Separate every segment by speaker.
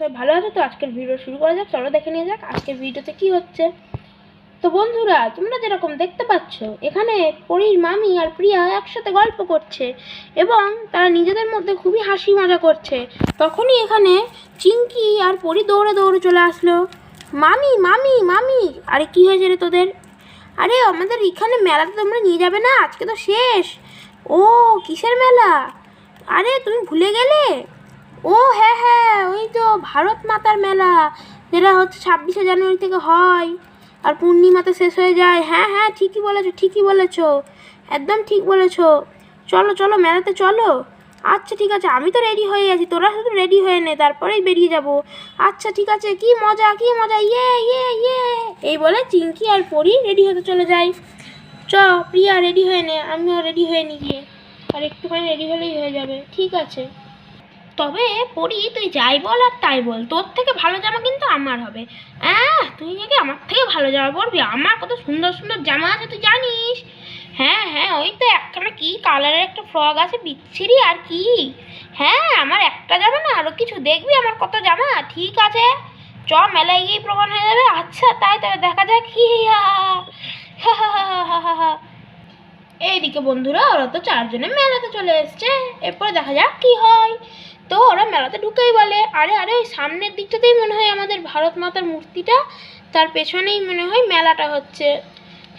Speaker 1: সবাই ভালো আছে তো? আজকের ভিডিও শুরু করা যাক, চলো দেখে নিয়ে যাক আজকের ভিডিওতে কি হচ্ছে। তো বন্ধুরা, তোমরা যেরকম দেখতে পাচ্ছ, এখানে পরীর মামি আর প্রিয়া একসাথে গল্প করছে এবং তারা নিজেদের মধ্যে খুবই হাসি মজা করছে। তখনই এখানে চিঙ্কি আর পরি দৌড়ে দৌড়ে চলে আসলো। মামি মামি মামি, আরে কি হয়েছে রে তোদের? আরে আমাদের এখানে মেলাতে তোমরা নিয়ে যাবে না, আজকে তো শেষ। ও, কিসের মেলা? আরে তুমি ভুলে গেলে? ও হ্যাঁ হ্যাঁ ওই তো ভারত মাতার মেলা। যেটা হচ্ছে ছাব্বিশে জানুয়ারি থেকে হয় আর পূর্ণিমাতে শেষ হয়ে যায়। হ্যাঁ হ্যাঁ ঠিকই বলেছ ঠিকই বলেছ, একদম ঠিক বলেছ। চলো চলো, মেলাতে চলো। আচ্ছা ঠিক আছে, আমি তো রেডি হয়ে আছি, তোরা শুধু রেডি হয়ে নে, তারপরেই বেরিয়ে যাব। আচ্ছা ঠিক আছে, কি মজা কি মজা ইয়ে ইয়ে ইয়ে। এই বলে চিঙ্কি আর পরি রেডি হতে চলে যায়। চ, প্রিয়া রেডি হয়ে নে, আমিও রেডি হয়ে নি গিয়ে। আর একটুখানি রেডি হলেই হয়ে যাবে, ঠিক আছে। তবে পড়ি, তুই যাই বল আর তাই বল। তোর থেকে ভালো জামা কিন্তু আমার হবে। হ্যাঁ তুই নাকি আমার থেকে ভালো জামা পরবি? আমার কত সুন্দর সুন্দর জামা আছে, তুই জানিস? হ্যাঁ হ্যাঁ ওই তো একখানা কি কালারের একটা ফ্রক আছে, বিচ্ছিরি আর কি? হ্যাঁ আমার একটা জামা না আরও কিছু দেখবি আমার কত জামা? ঠিক আছে। চ, মেলায় গিয়ে প্রমাণ হয়ে যাবে। আচ্ছা তাই তবে দেখা যাক। হি। এইদিকে বন্ধুরা, ওরা তো চারজনে মেলাতে চলে এসছে। এরপরে দেখা যাক কি হয়। তো ওরা মেলাতে ঢুকেই বলে। আরে আরে, ওই সামনের দিকটাতেই মনে হয় আমাদের ভারত মাতার মূর্তিটা। তার পেছনেই মনে হয় মেলাটা হচ্ছে।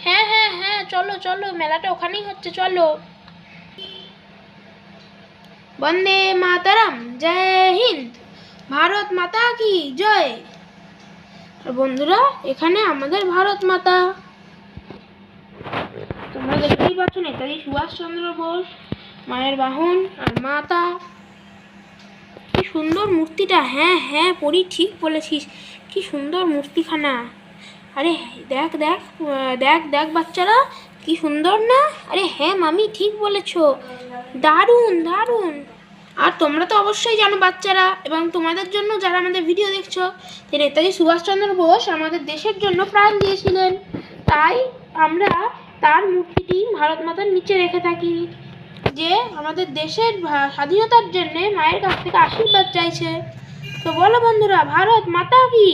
Speaker 1: হ্যাঁ হ্যাঁ হ্যাঁ চলো চলো, মেলাটা ওখানেই হচ্ছে, চলো। বন্দে মাতারাম, জয় হিন্দ, ভারত মাতা কি জয়? বন্ধুরা, এখানে আমাদের ভারত মাতা। তোমরা দেখতেই পাচ্ছ নেতাজি সুভাষচন্দ্র বোস, মায়ের বাহন আর মাতা। সুন্দর মূর্তিটা হ্যাঁ হ্যাঁ পড়ি ঠিক বলেছিস। কি সুন্দর মূর্তিখানা। আরে, দেখ দেখ দেখ দেখ বাচ্চারা, কি সুন্দর না? আরে হ্যাঁ মামি, ঠিক বলেছ। দারুণ দারুণ। আর তোমরা তো অবশ্যই জানো বাচ্চারা, এবং তোমাদের জন্য যারা আমাদের ভিডিও দেখছ, যে নেতাজি সুভাষচন্দ্র বোস আমাদের দেশের জন্য প্রাণ দিয়েছিলেন। তাই আমরা তার মূর্তিটি ভারত মাতার নিচে রেখে থাকি। যে আমাদের দেশের স্বাধীনতার জন্য মায়ের কাছ থেকে আশীর্বাদ চাইছে। তো বলো বন্ধুরা, ভারত মাতা কি?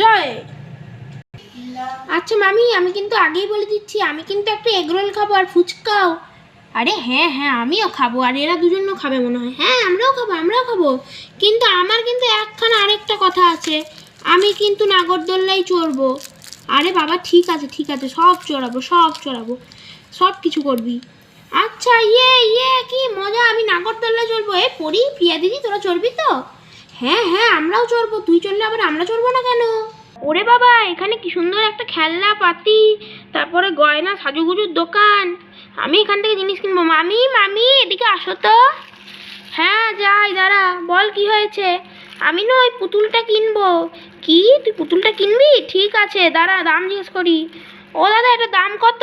Speaker 1: জয়! আচ্ছা মামি, আমি কিন্তু আগেই বলে দিচ্ছি, আমি কিন্তু একটা এগরোল খাব আর ফুচকাও। আরে হ্যাঁ হ্যাঁ আমিও খাব, আর এরা দুজনও খাবে মনে হয়। হ্যাঁ আমরাও খাব আমরাও খাব। কিন্তু আমার কিন্তু একখানা আরেকটা কথা আছে, আমি কিন্তু নাগরদোল্লাই চড়বো। আরে বাবা, ঠিক আছে ঠিক আছে, সব চড়াবো সব চড়াবো, সব কিছু করবি। আচ্ছা ইয়ে ইয়ে কি মজা, আমি নাগরদোল্লা চলবো এ পড়ি প্রিয়া দিদি, তোরা চলবি তো? হ্যাঁ হ্যাঁ আমরাও চড়বো, তুই চললে আবার আমরা চড়বো না কেন? ওরে বাবা, এখানে কি সুন্দর একটা খেলনা, পাতি, তারপরে গয়না, সাজুগুজুর দোকান। আমি এখান থেকে জিনিস কিনবো। মামি মামি, এদিকে আসো তো। হ্যাঁ যাই, দাঁড়া, বল কি হয়েছে? আমি না ওই পুতুলটা কিনবো। কি? তুই পুতুলটা কিনবি? ঠিক আছে, দাঁড়া, দাম জিজ্ঞেস করি। ও দাদা, এটা দাম কত?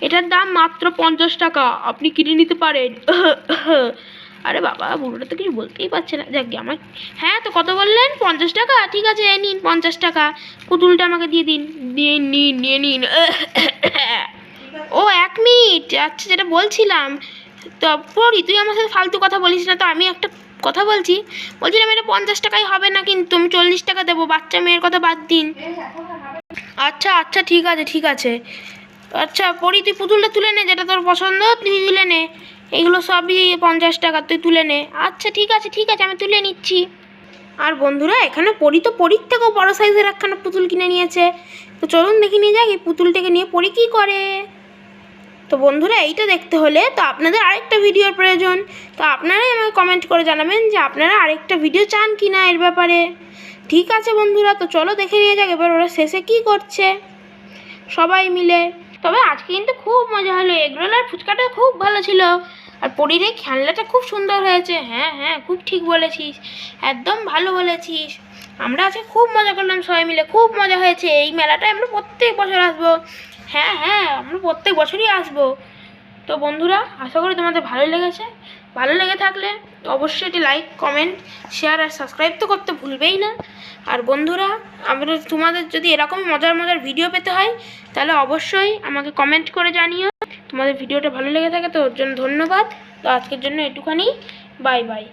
Speaker 1: এটার দাম মাত্র পঞ্চাশ টাকা। আপনি কিনে নিতে পারেন। আরে বাবা বুড়োটা তো কিছু বলতেই পারছে না। যাক আমার হ্যাঁ তো কত বললেন? পঞ্চাশ টাকা? ঠিক আছে নিন পঞ্চাশ টাকা। পুতুলটা আমাকে দিয়ে দিন। দিয়ে নিন নিয়ে নিন। ও এক মিনিট। আচ্ছা যেটা বলছিলাম তো পড়ি তুই আমার সাথে ফালতু কথা বলিস না তো আমি একটা কথা বলছি। বলছিলাম এটা পঞ্চাশ টাকায় হবে না কিন্তু আমি চল্লিশ টাকা দেবো। বাচ্চা মেয়ের কথা বাদ দিন। আচ্ছা আচ্ছা ঠিক আছে ঠিক আছে। আচ্ছা পরি, তুই পুতুলটা তুলে নে, যেটা তোর পছন্দ তুই তুলে নে। এগুলো সবই পঞ্চাশ টাকা, তুই তুলে নে। আচ্ছা ঠিক আছে ঠিক আছে, আমি তুলে নিচ্ছি। আর বন্ধুরা, এখানে পরি তো পরির থেকেও বড়ো সাইজের একখানা পুতুল কিনে নিয়েছে। তো চলুন দেখে নিয়ে যাক এই পুতুলটাকে নিয়ে পরি কী করে। তো বন্ধুরা, এইটা দেখতে হলে তো আপনাদের আরেকটা ভিডিওর প্রয়োজন। তো আপনারাই আমাকে কমেন্ট করে জানাবেন যে আপনারা আরেকটা ভিডিও চান কি না এর ব্যাপারে। ঠিক আছে বন্ধুরা, তো চলো দেখে নিয়ে যাক, এবার ওরা শেষে কি করছে। সবাই মিলে তবে আজকে কিন্তু খুব মজা হলো। এগরোল আর ফুচকাটা খুব ভালো ছিল। আর পরীর এই খেলনাটা খুব সুন্দর হয়েছে। হ্যাঁ হ্যাঁ খুব ঠিক বলেছিস। একদম ভালো বলেছিস। আমরা আজকে খুব মজা করলাম সবাই মিলে। খুব মজা হয়েছে। এই মেলাটায় আমরা প্রত্যেক বছর আসব। হ্যাঁ হ্যাঁ আমরা প্রত্যেক বছরই আসব। তো বন্ধুরা, আশা করি তোমাদের ভালো লেগেছে। ভালো লেগে থাকলে অবশ্যই এটি লাইক কমেন্ট শেয়ার আর সাবস্ক্রাইব তো করতে ভুলবেই না। আর বন্ধুরা, আমরা তোমাদের যদি এরকম মজার মজার ভিডিও পেতে হয়, তাহলে অবশ্যই আমাকে কমেন্ট করে জানিও। তোমাদের ভিডিওটা ভালো লেগে থাকে তো ওর জন্য ধন্যবাদ। তো আজকের জন্য এটুখানি। Bye bye